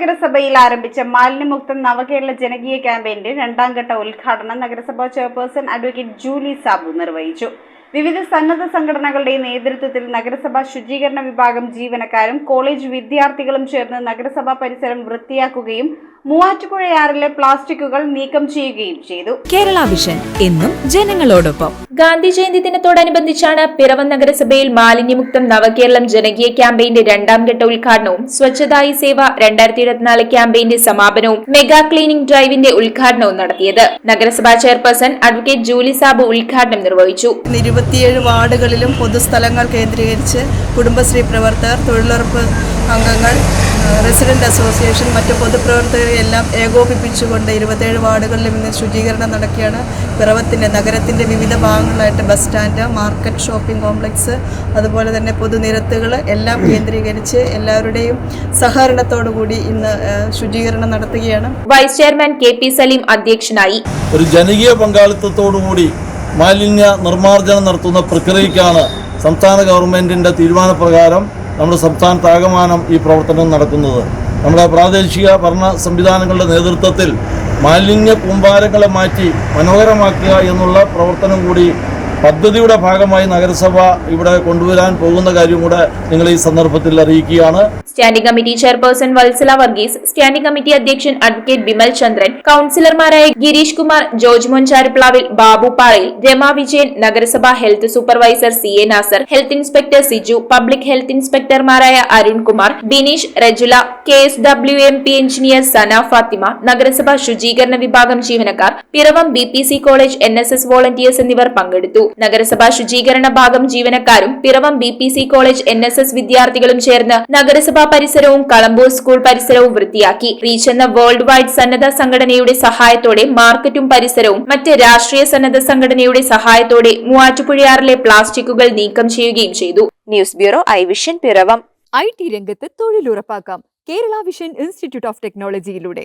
നഗരസഭയിൽ ആരംഭിച്ച മാലിന്യമുക്ത നവകേരള ജനകീയ ക്യാമ്പയിന്റെ രണ്ടാം ഘട്ട ഉദ്ഘാടനം നഗരസഭാ ചെയർപേഴ്സൺ അഡ്വക്കേറ്റ് ജൂലി സാബു നിർവഹിച്ചു. വിവിധ സന്നദ്ധ സംഘടനകളുടെ നേതൃത്വത്തിൽ നഗരസഭാ ശുചീകരണ വിഭാഗം ജീവനക്കാരും കോളേജ് വിദ്യാർത്ഥികളും ചേർന്ന് നഗരസഭാ പരിസരം വൃത്തിയാക്കുകയും മൂവാറ്റുപുഴയാറിലെ പ്ലാസ്റ്റിക്കുകൾ നീക്കം ചെയ്യുകയും ചെയ്തു. കേരള വിഷൻ എന്നും ജനങ്ങളോടൊപ്പം. ഗാന്ധി ജയന്തി ദിനത്തോടനുബന്ധിച്ചാണ് പിറവം നഗരസഭയിൽ മാലിന്യമുക്തം നവകേരളം ജനകീയ ക്യാമ്പയിന്റെ രണ്ടാം ഘട്ട ഉദ്ഘാടനവും സ്വച്ഛതായി സേവ രണ്ടായിരത്തി ഇരുപത്തിനാല് ക്യാമ്പയിന്റെ സമാപനവും മെഗാ ക്ലീനിംഗ് ഡ്രൈവിന്റെ ഉദ്ഘാടനവും നടത്തിയത്. നഗരസഭാ ചെയർപേഴ്സൺ അഡ്വക്കേറ്റ് ജൂലി സാബു ഉദ്ഘാടനം നിർവഹിച്ചു. ഇരുപത്തിയേഴ് വാർഡുകളിലും പൊതുസ്ഥലങ്ങൾ കേന്ദ്രീകരിച്ച് കുടുംബശ്രീ പ്രവർത്തകർ തൊഴിലുറപ്പ് അംഗങ്ങൾ റെസിഡന്റ് അസോസിയേഷൻ മറ്റ് പൊതുപ്രവർത്തകരെ എല്ലാം ഏകോപിപ്പിച്ചുകൊണ്ട് ഇരുപത്തേഴ് വാർഡുകളിലും ഇന്ന് ശുചീകരണം നടക്കുകയാണ്. പിറവത്തിന്റെ നഗരത്തിന്റെ വിവിധ ഭാഗങ്ങളായിട്ട് bus stand market shopping complex അതുപോലെ തന്നെ പൊതുനിരത്തുകൾ എല്ലാം കേന്ദ്രീകരിച്ച് എല്ലാവരുടെയും സഹകരണത്തോടു കൂടി ഇന്ന് ശുചീകരണം നടത്തുകയാണ്. Vice chairman K P Saleem അധ്യക്ഷനായി. ഒരു ജനകീയ പങ്കാളിത്തത്തോടുകൂടി മാലിന്യ നിർമ്മാർജനം നടത്തുന്ന പ്രക്രിയക്കാണ് സംസ്ഥാന ഗവൺമെന്റിന്റെ തീരുമാനപ്രകാരം നമ്മുടെ സംസ്ഥാനത്താകമാനം ഈ പ്രവർത്തനം നടക്കുന്നത്. നമ്മുടെ പ്രാദേശിക ഭരണ സംവിധാനങ്ങളുടെ നേതൃത്വത്തിൽ മാലിന്യ കൂമ്പാരങ്ങളെ മാറ്റി മനോഹരമാക്കുക എന്നുള്ള പ്രവർത്തനം കൂടി പദ്ധതിയുടെ ഭാഗമായി നഗരസഭ ഇവിടെ കൊണ്ടുവരാൻ പോകുന്ന കാര്യം കൂടെ നിങ്ങൾ ഈ സന്ദർഭത്തിൽ അറിയിക്കുകയാണ്. Standing committee chairperson Valsala Varghese standing committee അധ്യക്ഷൻ അഡ്വക്കേറ്റ് ബിമൽ ചന്ദ്രൻ കൌൺസിലർമാരായ ഗിരീഷ് കുമാർ ജോർജ് മോൻചാരിപ്ലാവിൽ ബാബു പാറയിൽ രമ വിജയൻ നഗരസഭാ health supervisor C A Nasar health inspector Siju public health ഇൻസ്പെക്ടർമാരായ Arun Kumar Bineesh Rejula K S W M P engineer Sana Fathima നഗരസഭാ ശുചീകരണ വിഭാഗം ജീവനക്കാർ Piravam B P C college N S S volunteers എന്നിവർ പങ്കെടുത്തു. നഗരസഭാ ശുചീകരണ ഭാഗം ജീവനക്കാരും Piravam B P C college N S S വിദ്യാർത്ഥികളും ചേർന്ന് നഗരസഭാ പരിസരവും കളമ്പൂർ സ്കൂൾ പരിസരവും വൃത്തിയാക്കി. റീച്ച് എന്ന വേൾഡ് വൈഡ് സന്നദ്ധ സംഘടനയുടെ സഹായത്തോടെ മാർക്കറ്റും പരിസരവും മറ്റ് രാഷ്ട്രീയ സന്നദ്ധ സംഘടനയുടെ സഹായത്തോടെ മൂവാറ്റുപുഴയാറിലെ പ്ലാസ്റ്റിക്കുകൾ നീക്കം ചെയ്യുകയും ചെയ്തു. News bureau I vision Piravam. I T രംഗത്ത് തൊഴിലുറപ്പാക്കാം. Kerala vision institute of ടെക്നോളജിയിലൂടെ